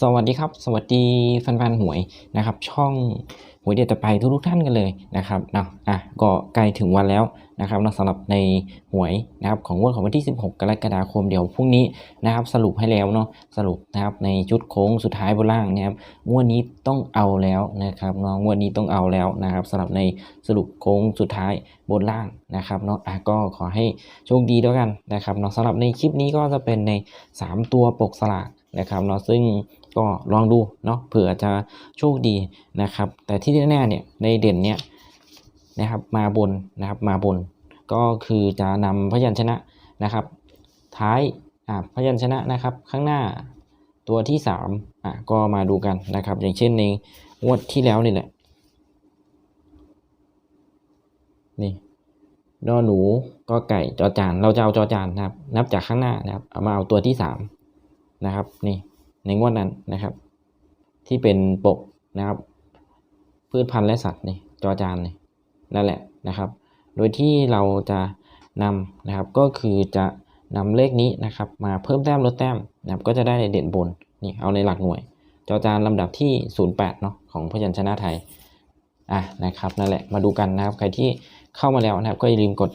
สวัสดีครับ สวัสดีแฟนๆหวยนะครับ ช่องหวยเด็ดแต่ไปทุกๆท่านกันเลยนะครับเนาะอะก็ใกล้ถึงวันแล้วนะครับเนาะสำหรับในหวยนะครับของงวดของวันที่ 16 กรกฎาคมเดี๋ยวพรุ่งนี้นะครับ สรุปให้แล้วเนาะสรุปนะครับในชุดโค้งสุดท้ายบนล่างนะครับงวดนี้ต้องเอาแล้วนะครับเนาะงวดนี้ต้องเอาแล้วนะครับสำหรับในสรุปโค้งสุดท้ายบนล่างนะครับเนาะอะก็ขอให้โชคดีด้วยกันนะครับเนาะสำหรับในคลิปนี้ก็จะเป็นใน 3 ตัวปกสลาก นะครับเนาะซึ่งก็ลองดูเนาะเผื่อจะโชคดีนะครับ แต่ที่แน่ๆเนี่ยในเด่นเนี่ยนะครับมาบนนะครับมาบน ก็คือจะนำพยัญชนะนะครับ ท้ายอ่าพยัญชนะนะครับข้างหน้าตัวที่3อะก็มาดูกันนะครับ อย่างเช่นในงวดที่แล้วนี่แหละนี่นอหนูก็ไก่จอจานเราจะเอาจอจานนะครับ นับจากข้างหน้านะครับเอามาเอาตัวที่สาม นะครับนี่ในงวดนั้นนะครับ ที่เป็นปกนะครับ พืชพันธุ์และสัตว์นี่จอจานนี่นั่นแหละนะครับ โดยที่เราจะนำนะครับก็คือจะนำเลขนี้นะครับมาเพิ่มแต้มลดแต้มนะครับก็จะได้ในเด่นบนนี่เอาในหลักหน่วย จอจานลำดับที่ 08เนาะของพยัญชนะไทยอะนะครับนั่นแหละมาดูกันนะครับใครที่เข้ามาแล้วนะครับ ก็อย่าลืมกด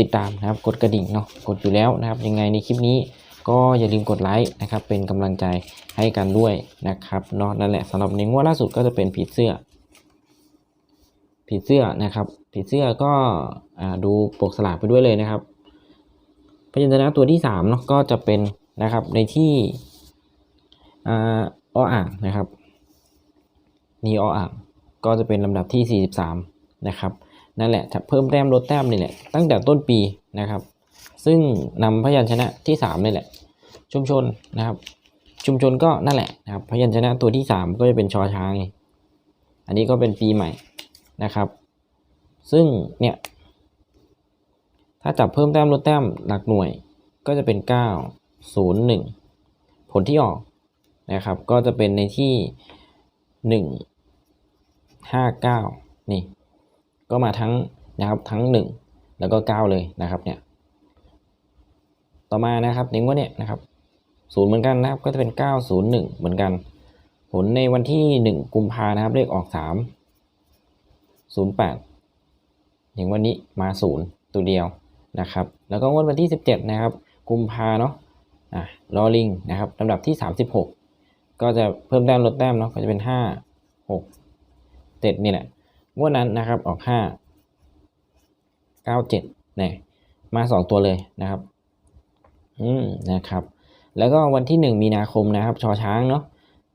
ติดตามนะครับ กดกระดิ่งเนาะกดอยู่แล้วนะครับ ยังไงในคลิปนี้ ก็อย่าลืมกดไลค์นะครับเป็นกำลังใจให้กันด้วยนะครับเนาะนั่นแหละสำหรับในงวดล่าสุดก็จะเป็นผีเสื้อ ผีเสื้อนะครับผีเสื้อก็อดูปกสลากไปด้วยเลยนะครับพยัญชนะตัวที่สามเนาะก็จะเป็นนะครับในที่อ่ออ่างนะครับนี่ออ่างก็จะเป็นลำดับที่ 43 นะครับ นั่นแหละจะเพิ่มแต้มลดแต้มนี่แหละตั้งแต่ต้นปีนะครับ ซึ่งนำพยัญชนะที่3นี่แหละ ชุมชนนะครับ ชุมชนก็นั่นแหละนะครับ พยัญชนะตัวที่ 3 ก็จะเป็นชอช้าง อันนี้ก็เป็นปีใหม่นะครับ ซึ่งเนี่ยถ้าจับเพิ่มแต้มลดแต้มหลักหน่วยก็จะเป็น 9 0 1 ผลที่ออกนะครับ ก็จะเป็นในที่ 1 5 9 นี่ ก็มาทั้งนะครับทั้ง 1 แล้วก็ 9 เลยนะครับเนี่ย ต่อมานะครับในงวดเนี่ยนะครับศูนย์เหมือนกันนะครับก็จะเป็น 901 เหมือนกัน ผลในวันที่ 1 กุมภานะครับเลขออก 3 08อย่างวันนี้มาศูนย์ตัวเดียวนะครับ แล้วก็งวดวันที่ 17 นะครับ กุมภาเนาะอะลอลิงนะครับลำดับที่ 36 ก็จะเพิ่มแต้มลดแต้มเนาะก็จะเป็น 5 6 7 นี่แหละงวดนั้นนะครับออก 5 9 7เนี่ยมา 2 ตัวเลยนะครับ อืมนะครับ แล้วก็วันที่ 1 มีนาคมนะครับชอช้างเนาะ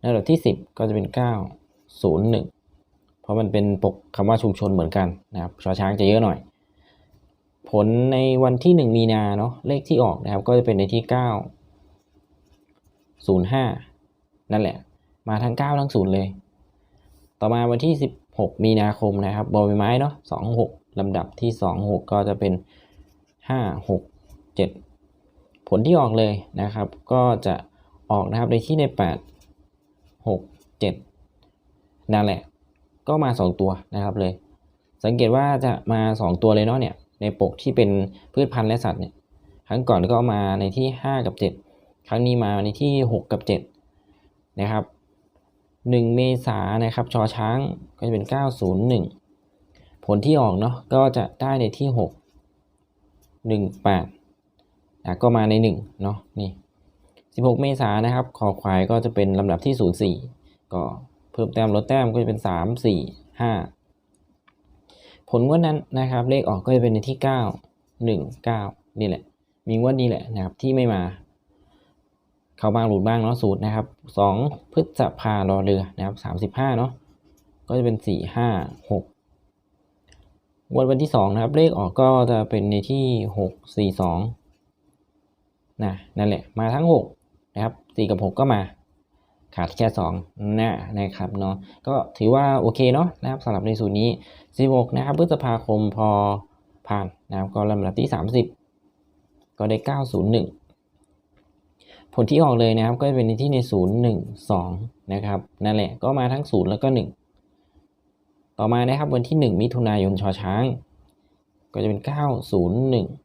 ลำดับที่ 10 ก็จะเป็น 9 0 1 เพราะมันเป็นปกคำว่าชุมชนเหมือนกันนะครับชอช้างจะเยอะหน่อย ผลในวันที่ 1 มีนาเนาะเลขที่ออกนะครับ ก็จะเป็นในที่ 9 05 นั่นแหละ มาทั้ง 9 ทั้ง 0 เลย ต่อมาวันที่ 16 มีนาคมนะครับบอใบไม้เนาะ26ลำดับที่ 26 ก็จะเป็น 5 6 7 ผลที่ออกเลยนะครับ ก็จะออกนะครับในที่ใน 8 6 7 นั่นแหละ ก็มา 2 ตัวนะครับเลย สังเกตว่าจะมา 2 ตัวเลยเนาะเนี่ยในปกที่เป็นพืชพันธุ์และสัตว์เนี่ยครั้งก่อนก็มาในที่ 5 กับ 7 ครั้งนี้มาในที่ 6 กับ 7 นะครับ 1 เมษานนะครับชอช้างก็จะเป็น 901 ผลที่ออกเนาะก็จะได้ในที่ 6 18 อะก็มาใน1เนาะนี่16 เมษายนนะครับคอควายก็จะเป็นลำดับที่ 04 ก็เพิ่มแต้มลดแต้มก็จะเป็น 3 4 5 ผลงวดนั้นนะครับเลขออกก็จะเป็นในที่ 9 1 9 นี่แหละ มีงวดนี้แหละนะครับที่ไม่มา เข้าบ้างหลุดบ้างเนาะสูตรนะครับ 2 พฤษภารอเรือนะครับ 35 เนาะก็จะเป็น 4 5 6งวดวันที่ 2 นะครับ เลขออกก็จะเป็นในที่ 6 4 2 นะนั่นแหละมาทั้ง 6 นะครับ 4 กับ 6 ก็มาขาดแค่2นะนะครับเนาะก็ถือว่าโอเคเนาะนะครับสำหรับในสูตรนี้ 16 นะครับพฤษภาคมพอผ่านนะครับก็ลำดับที่ 30 ก็ได้ 901 ผลที่ออกเลยนะครับก็จะเป็นในที่ใน 0 1 2 นะครับนั่นแหละก็มาทั้ง 0 แล้วก็ 1 ต่อมานะครับวันที่ 1 มิถุนายนชอช้าง ก็จะเป็น 901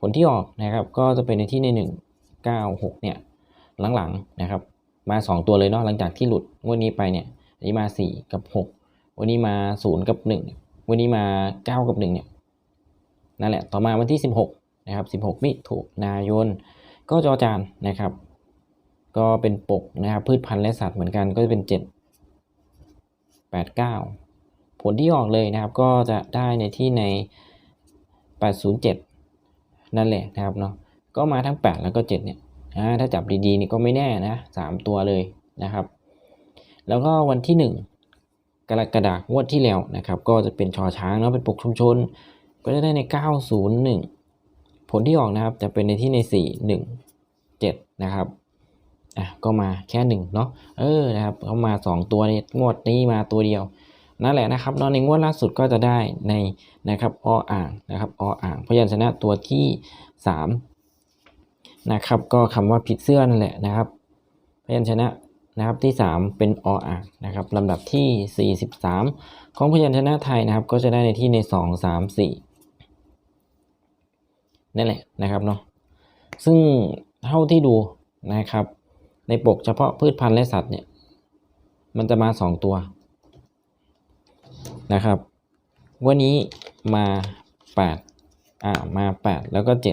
ผลที่ออกนะครับก็จะเป็นในที่ใน 1 9 6 เนี่ยหลังๆนะครับมาสองตัวเลยเนาะหลังจากที่หลุดงวดนี้ไปเนี่ยอันนี้มาสี่กับหกวันนี้มาศูนย์กับหนึ่งวันนี้มาเก้ากับหนึ่งเนี่ยนั่นแหละต่อมาวันที่สิบหกนะครับสิบหกมิถุนายน ก็จอจานนะครับ ก็เป็นปกนะครับพืชพันธุ์และสัตว์เหมือนกันก็จะเป็นเจ็ดแปดเก้าผลที่ออกเลยนะครับก็จะได้ในที่ในแปดศู นั่นแหละนะครับเนาะก็มาทั้งแปดแล้วก็เจ็ดเนี่ยถ้าจับดีๆนี่ก็ไม่แน่นะสามตัวเลยนะครับ แล้วก็วันที่หนึ่งกรกฎาคมงวดที่แล้วนะครับ ก็จะเป็นชอช้างเนาะเป็นปกชุมชน ก็จะได้ใน 901 ผลที่ออกนะครับจะเป็นในที่ใน 4 1 7 นะครับอะก็มาแค่หนึ่งเนาะเออนะครับเขามา 2 ตัวในงวดนี้มาตัวเดียว นั่นแหละนะครับนาะในงวดล่าสุดก็จะได้ในนะครับออ่างนะครับออ่างพยัญชนะตัวที่ 3 นะครับ ก็คำว่าผิดเสื้อนั่นแหละนะครับ พยัญชนะนะครับที่ 3 เป็นออ่างนะครับลำดับที่ 43 ของพยัญชนะไทยนะครับ ก็จะได้ในที่ใน 2 3 4นั่นแหละนะครับเนาะซึ่งเท่าที่ดูนะครับ ในปกเฉพาะพืชพันธุ์และสัตว์เนี่ยมันจะมา 2 ตัว นะครับ วันนี้มา 8 อ่ามา 8 แล้วก็ 7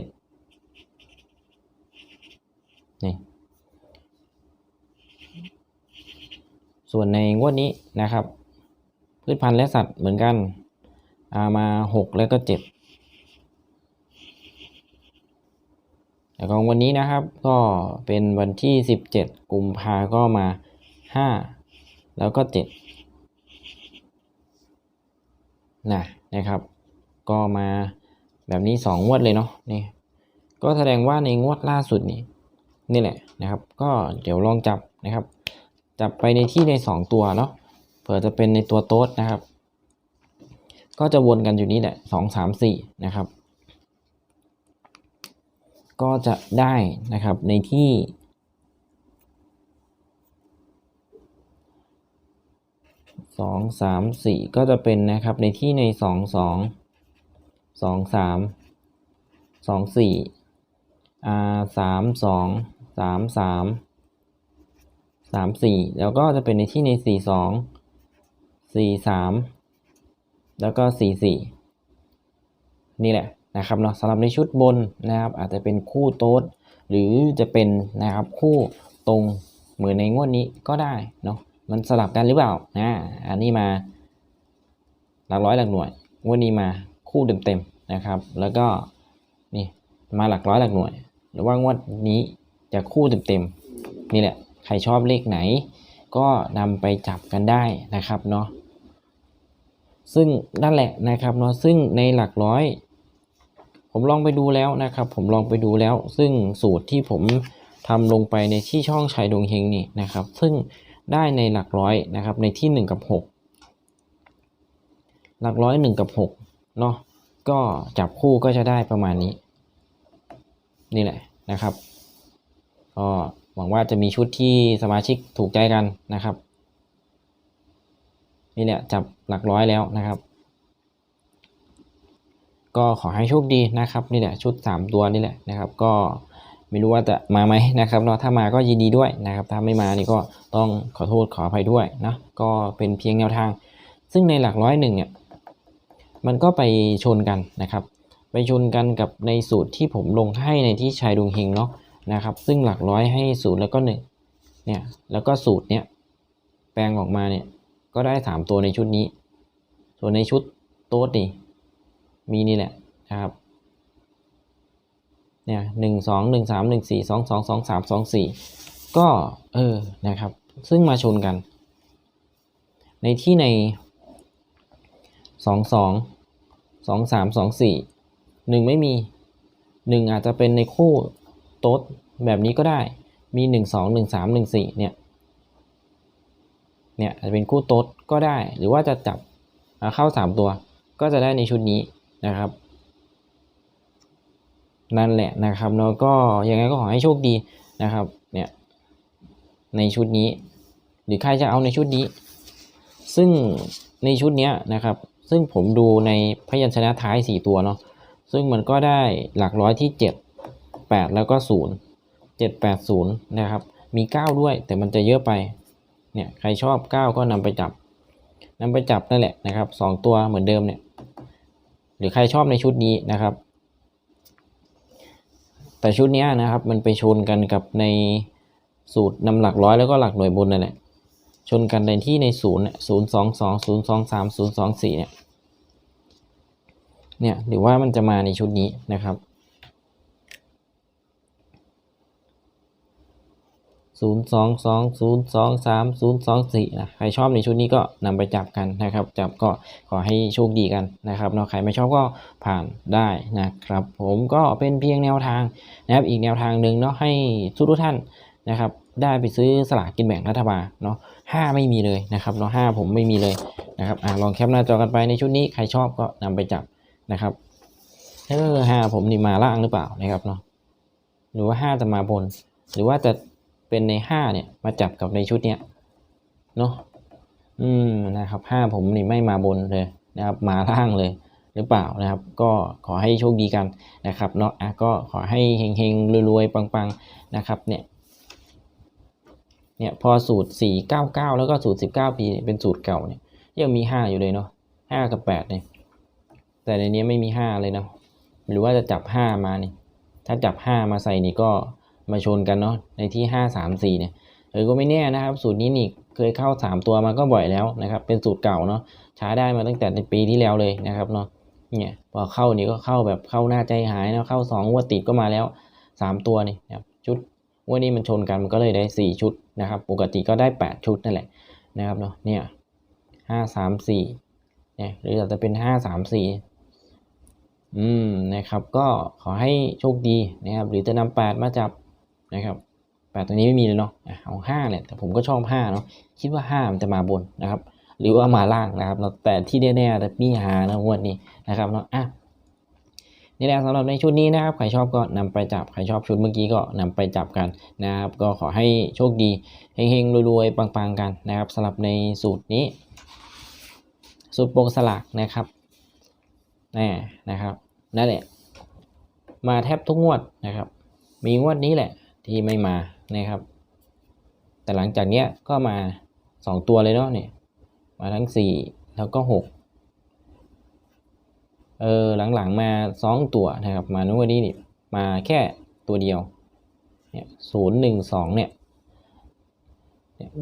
นี่ ส่วนในงวดนี้นะครับ พืชพันธุ์และสัตว์เหมือนกันอ่ามา 6 แล้วก็ 7 แล้วก็วันนี้นะครับก็เป็นวันที่ 17 กุมภาก็มา 5 แล้วก็ 7 นะนะครับ ก็มาแบบนี้สองงวดเลยเนาะนี่ก็แสดงว่าในงวดล่าสุดนี้นี่แหละนะครับ ก็เดี๋ยวลองจับนะครับ จับไปในที่ใน 2 ตัวเนาะเผื่อจะเป็นในตัวโต๊ดนะครับ ก็จะวนกันอยู่นี่แหละสองสามสี่นะครับ ก็จะได้นะครับในที่ สองสามสี่ก็จะเป็นนะครับในที่ในสองสองสองสามสองสี่อ่าสามสองสามสามสามสี่แล้วก็จะเป็นในที่ในสี่สองสี่สามแล้วก็สี่สี่นี่แหละนะครับเนาะสำหรับในชุดบนนะครับ อาจจะเป็นคู่โต๊ดหรือจะเป็นนะครับคู่ตรงเหมือนในงวดนี้ก็ได้เนาะ มันสลับกันหรือเปล่านะอันนี้มาหลักร้อยหลักหน่วยวดนี้มาคู่เต็มๆนะครับ แล้วก็นี่มาหลักร้อยหลักหน่วย หรือว่างวดนี้จะคู่เต็มๆนี่แหละใครชอบเลขไหน ก็นำไปจับกันได้นะครับเนาะซึ่งนั่นแหละนะครับเนาะซึ่งในหลักร้อย ผมลองไปดูแล้วนะครับ ผมลองไปดูแล้ว ซึ่งสูตรที่ผมทำลงไปในที่ช่องชัยดวงเฮงนี่นะครับ ซึ่ง ได้ในหลักร้อยนะครับในที่ 1 กับ 6 หลักร้อย 1 กับ6เนาะก็จับคู่ก็จะได้ประมาณนี้ นี่แหละนะครับก็หวังว่าจะมีชุดที่สมาชิกถูกใจกันนะครับนี่แหละจับหลักร้อยแล้วนะครับ ก็ขอให้โชคดีนะครับนี่แหละชุด 3 ตัวนี่แหละนะครับ ก็ ไม่รู้ว่าจะมาไหมนะครับเนาะถ้ามาก็ยินดีด้วยนะครับ ถ้าไม่มานี่ก็ต้องขอโทษขออภัยด้วยนะก็เป็นเพียงแนวทาง ซึ่งในหลักร้อยหนึ่งเนี่ยมันก็ไปชนกันนะครับ ไปชนกันกับในสูตรที่ผมลงให้ในที่ชายดวงเฮงเนาะนะครับ ซึ่งหลักร้อยให้ศูนย์แล้วก็หนึ่งเนี่ยแล้วก็สูตรเนี้ยแปลงออกมาเนี่ยก็ได้สามตัวในชุดนี้ ส่วนในชุดโต๊ดนี่มีนี่แหละนะครับ เนี่ยหนึ่งสองหนึ่งสามหนึ่งสี่สองสองสองสามสองสี่ก็เออนะครับ ซึ่งมาชนกัน ในที่ในสองสองสองสามสองสี่หนึ่งไม่มีหนึ่งอาจจะเป็นในคู่โต๊ดแบบนี้ก็ได้มีหนึ่งสองหนึ่งสามหนึ่งสี่เนี่ยเนี่ยอาจจะเป็นคู่โต๊ดก็ได้ หรือว่าจะจับเข้าสามตัวก็จะได้ในชุดนี้นะครับ นั่นแหละนะครับแล้วก็ยังไงก็ขอให้โชคดีนะครับเนี่ยในชุดนี้ หรือใครจะเอาในชุดนี้ ซึ่งในชุดเนี้ยนะครับ ซึ่งผมดูในพยัญชนะท้ายสี่ตัวเนาะซึ่งมันก็ได้หลักร้อยที่เจ็ดแปดแล้วก็ศูนย์เจ็ดแปดศูนย์นะครับ มีเก้าด้วย แต่มันจะเยอะไปเนี่ยใครชอบเก้าก็นำไปจับนำไปจับนั่นแหละนะครับสองตัวเหมือนเดิมเนี่ยหรือใครชอบในชุดนี้นะครับ แต่ชุดนี้นะครับมันไปชนกันกับในสูตรนำหลักร้อยแล้วก็หลักหน่วยบนนั่นแหละชนกันในที่ในศูนย์ศูนย์สองสองศูนย์สองสามศูนย์สองสี่เนี่ยเนี่ยหรือว่ามันจะมาในชุดนี้นะครับ ศูนย์สองสองศูนย์สองสามศูนย์สองสี่นะใครชอบในชุดนี้ก็นำไปจับกันนะครับ จับก็ขอให้โชคดีกันนะครับเนาะใครไม่ชอบก็ผ่านได้นะครับ ผมก็เป็นเพียงแนวทางนะครับอีกแนวทางหนึ่งเนาะให้ทุกท่านนะครับได้ไปซื้อสลากกินแบ่งรัฐบาลเนาะห้าไม่มีเลยนะครับเนาะห้าผมไม่มีเลยนะครับอ่าลองแคปหน้าจอกันไปในชุดนี้ใครชอบก็นำไปจับนะครับเออห้าผมนี่มาล่างหรือเปล่านะครับเนาะหรือว่าห้าจะมาบน หรือว่าจะ เป็นในห้าเนี่ยมาจับกับในชุดเนี้ยเนาะอืมนะครับห้าผมนี่ไม่มาบนเลยนะครับมาล่างเลยหรือเปล่านะครับ ก็ขอให้โชคดีกันนะครับเนาะอะก็ขอให้เฮงๆรวยๆปังๆนะครับเนี่ยเนี่ยพอสูตร 499 แล้วก็สูตร 19 ปีเนี่ยเป็นสูตรเก่าเนี่ยยังมี 5 อยู่เลยเนาะ5กับ8เนี่ยแต่ในนี้ไม่มี 5 เลยเนาะหรือว่าจะจับ 5 มานี่ถ้าจับ 5 มาใส่นี่ก็ มาชนกันเนาะในที่ 5 3 4 เนี่ยเออก็ไม่แน่นะครับสูตรนี้นี่เคยเข้า 3 ตัวมาก็บ่อยแล้วนะครับเป็นสูตรเก่าเนาะใช้ได้มาตั้งแต่ในปีที่แล้วเลยนะครับเนาะเนี่ยพอเข้านี่ก็เข้าแบบเข้าหน้าใจหายเนาะเข้า2งวดติดก็มาแล้ว 3 ตัวนี่นะครับชุดวันนี้มันชนกันมันก็เลยได้ 4 ชุดนะครับปกติก็ได้ 8 ชุดนั่นแหละนะครับเนาะเนี่ยห้าสามสี่เนี่ยหรืออาจจะเป็นห้าสามสี่อืมนะครับก็ขอให้โชคดีนะครับหรือจะนำแปดมาจับ นะครับแปดตัวนี้ไม่มีเลยเนาะเอาห้าแหละแต่ผมก็ชอบห้าเนาะคิดว่าห้ามันจะมาบนนะครับ หรือว่ามาล่างนะครับเนาะแต่ที่แน่ๆแต่มีหานะงวดนี้นะครับเนาะอะนี่แหละสำหรับในชุดนี้นะครับใครชอบก็นำไปจับใครชอบชุดเมื่อกี้ก็นำไปจับกันนะครับ ก็ขอให้โชคดีเฮงๆรวยๆปังๆกันนะครับสำหรับในสูตรนี้ สูตรโปรงสลากนะครับนี่นะครับนั่นแหละมาแทบทุกงวดนะครับ มีงวดนี้แหละ ที่ไม่มานะครับ แต่หลังจากเนี้ยก็มาสองตัวเลยเนาะเนี่ยมาทั้งสี่แล้วก็หกเออหลังๆมาสองตัวนะครับ มานุวันนี้นี่มาแค่ตัวเดียวเนี่ยศูนย์หนึ่งสองเนี่ย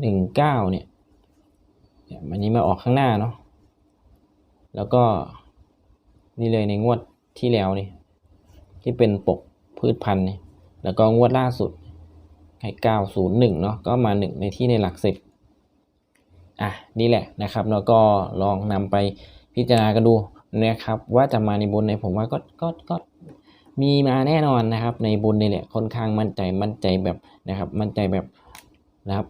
หนึ่งเก้าเนี่ยเนี่ยมันนี้มาออกข้างหน้าเนาะแล้วก็นี่เลยในงวดที่แล้วนี่ที่เป็นปกพืชพันธุ์นี่ แล้วก็งวดล่าสุดให้เก้าศูนย์หนึ่งเนาะก็มาหนึ่งในที่ในหลักสิบอะ นี่แหละนะครับ แล้วก็ลองนำไปพิจารณากันดูนะครับ ว่าจะมาในบนในผมว่าก็ก็ก็มีมาแน่นอนนะครับ ในบนนี่แหละค่อนข้างมั่นใจมั่นใจแบบนะครับ มั่นใจแบบนะครับ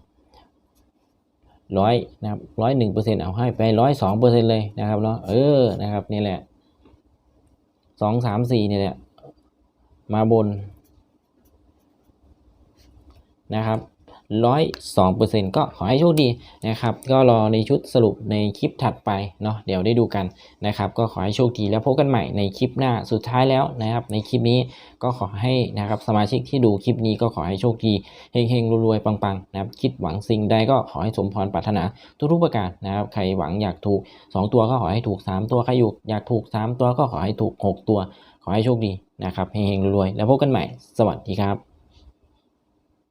ร้อยนะครับร้อยหนึ่งเปอร์เซ็นต์เอาให้ไปร้อยสองเปอร์เซ็นต์เลยนะครับเนาะเออนะครับนี่แหละสองสามสี่นี่แหละมาบน นะครับร้อยสองเปอร์เซ็นก็ขอให้โชคดีนะครับ ก็รอในชุดสรุปในคลิปถัดไปเนาะเดี๋ยวได้ดูกันนะครับ ก็ขอให้โชคดีแล้วพบกันใหม่ในคลิปหน้าสุดท้ายแล้วนะครับ ในคลิปนี้ก็ขอให้นะครับสมาชิกที่ดูคลิปนี้ก็ขอให้โชคดีเฮงๆรวยๆปังๆนะครับคิดหวังสิ่งใดก็ขอให้สมพรปรารถนาทุกๆประการนะครับ ใครหวังอยากถูก 2 ตัวก็ขอให้ถูก 3 ตัวใครอยู่อยากถูก 3 ตัวก็ขอให้ถูก 6 ตัว ขอให้โชคดีนะครับเฮงๆรวยๆแล้วพบกันใหม่ สวัสดีครับ